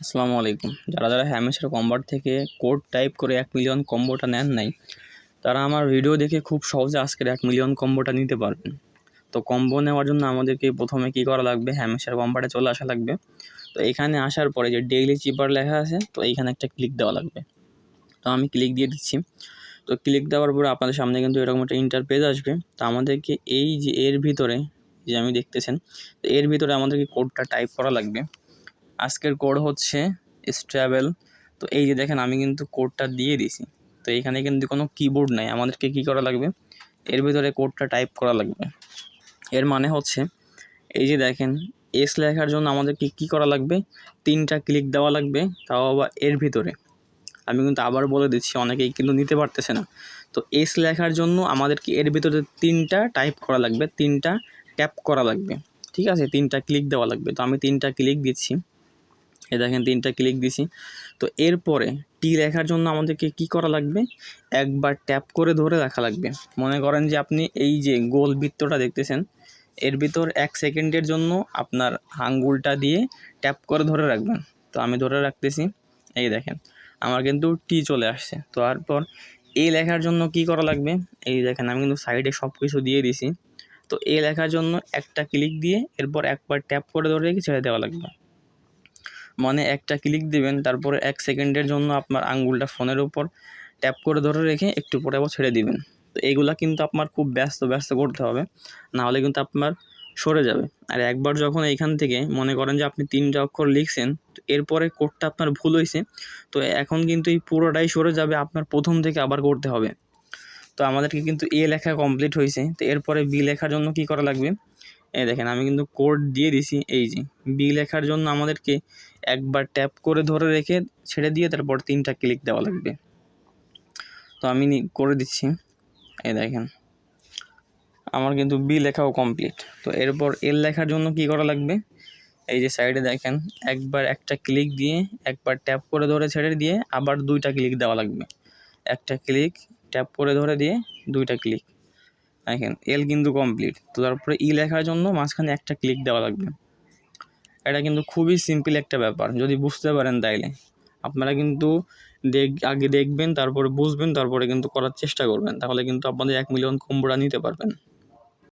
আসসালামু আলাইকুম। যারা যারা হ্যামেশার কম্বার থেকে কোড টাইপ করে এক মিলিয়ন কম্বোটা নেন নাই, তারা আমার ভিডিও দেখে খুব সহজে আজকের এক মিলিয়ন কম্বোটা নিতে পারবেন। তো কম্বো নেওয়ার জন্য আমাদেরকে প্রথমে কী করা লাগবে? হ্যামেশার কম্বারে চলে আসা লাগবে। তো এখানে আসার পরে যে ডেইলি চিপার লেখা আছে, তো এইখানে একটা ক্লিক দেওয়া লাগবে। তো আমি ক্লিক দিয়ে দিচ্ছি। তো ক্লিক দেওয়ার পরে আপনাদের সামনে কিন্তু এরকম একটা ইন্টার পেজ আসবে। তো আমাদেরকে এই যে এর ভিতরে, যে আমি দেখতেছেন, তো এর ভিতরে আমাদেরকে কোডটা টাইপ করা লাগবে। আজকের কোড হচ্ছে স্ট্র্যাভেল তো এই যে দেখেন, আমি কিন্তু কোডটা দিয়ে দিছি। তো এখানে কিন্তু কোনো কিবোর্ড নাই। আমাদেরকে কী করা লাগবে? এর ভিতরে কোডটা টাইপ করা লাগবে। এর মানে হচ্ছে, এই যে দেখেন এস লেখার জন্য আমাদেরকে কী করা লাগবে? তিনটা ক্লিক দেওয়া লাগবে, তাও আবার এর ভিতরে। আমি কিন্তু আবার বলে দিচ্ছি, অনেকেই কিন্তু নিতে পারতেছে না। তো এস লেখার জন্য আমাদেরকে এর ভিতরে তিনটা টাইপ করা লাগবে, তিনটা ট্যাপ করা লাগবে। ঠিক আছে? তিনটা ক্লিক দেওয়া লাগবে। তো আমি তিনটা ক্লিক দিচ্ছি। এ দেখেন তিনটা ক্লিক দিছি। তো এরপরে টি লেখার জন্য আমাদেরকে কি করা লাগবে? একবার ট্যাপ করে ধরে রাখা লাগবে। মনে করেন যে আপনি এই যে গোল বৃত্তটা দেখতেছেন, এর ভিতর এক সেকেন্ডের জন্য আপনার আঙ্গুলটা দিয়ে ট্যাপ করে ধরে রাখবেন। তো আমি ধরে রাখতেছি, এই দেখেন, আমার কিন্তু টি চলে আসছে। তো তারপর এই লেখার জন্য কি করা লাগবে? এই দেখেন, আমি কিন্তু সাইডে সব কিছু দিয়ে দিছি। তো এ লেখার জন্য একটা ক্লিক দিয়ে এরপর একবার ট্যাপ করে ধরে রেখে ছেড়ে দেওয়া লাগবে। মানে একটা ক্লিক দিবেন, তারপরে এক সেকেন্ডের জন্য আপনার আঙ্গুলটা ফোনের উপর ট্যাপ করে ধরে রেখে একটু পরে আবার ছেড়ে দিবেন। তো এইগুলা কিন্তু আপনার খুব ব্যস্ত ব্যস্ত করতে হবে, নাহলে কিন্তু আপনার সরে যাবে। আর একবার যখন এইখান থেকে মনে করেন যে আপনি তিনটা অক্ষর লিখছেন, তো এরপরে কোডটা আপনার ভুল হয়েছে তো এখন কিন্তু এই পুরোটাই সরে যাবে, আপনার প্রথম থেকে আবার করতে হবে। তো আমাদেরকে কিন্তু এ লেখা কমপ্লিট হয়েছে তো এরপরে বি লেখার জন্য কি করা লাগবে? এই দেখেন, আমি কিন্তু কোড দিয়ে দিছি, এই যে, বি লেখার জন্য আমাদেরকে একবার ট্যাপ করে ধরে রেখে ছেড়ে দিয়ে তারপর তিনটা ক্লিক দেওয়া লাগবে। তো আমি করে দিচ্ছি। এই দেখেন। আমার কিন্তু বি লেখাও কমপ্লিট তো এরপর এল লেখার জন্য কি করা লাগবে? এই যে সাইডে দেখেন, একবার একটা ক্লিক দিয়ে, একবার ট্যাপ করে ধরে ছেড়ে দিয়ে, আবার দুইটা ক্লিক দেওয়া লাগবে। একটা ক্লিক ট্যাপ করে ধরে দিয়ে, দুইটা ক্লিক দেখেন এল কিন্তু কমপ্লিট তো তারপরে ই লেখার জন্য মাঝখানে একটা ক্লিক দেওয়া লাগবে। এটা কিন্তু খুবই সিম্পল একটা ব্যাপার, যদি বুঝতে পারেন তাইলে। আপনারা কিন্তু দেখ, আগে দেখবেন, তারপরে বুঝবেন, তারপরে কিন্তু করার চেষ্টা করবেন, তাহলে কিন্তু আপনাদের এক মিলিয়ন কম্বোটা নিতে পারবেন।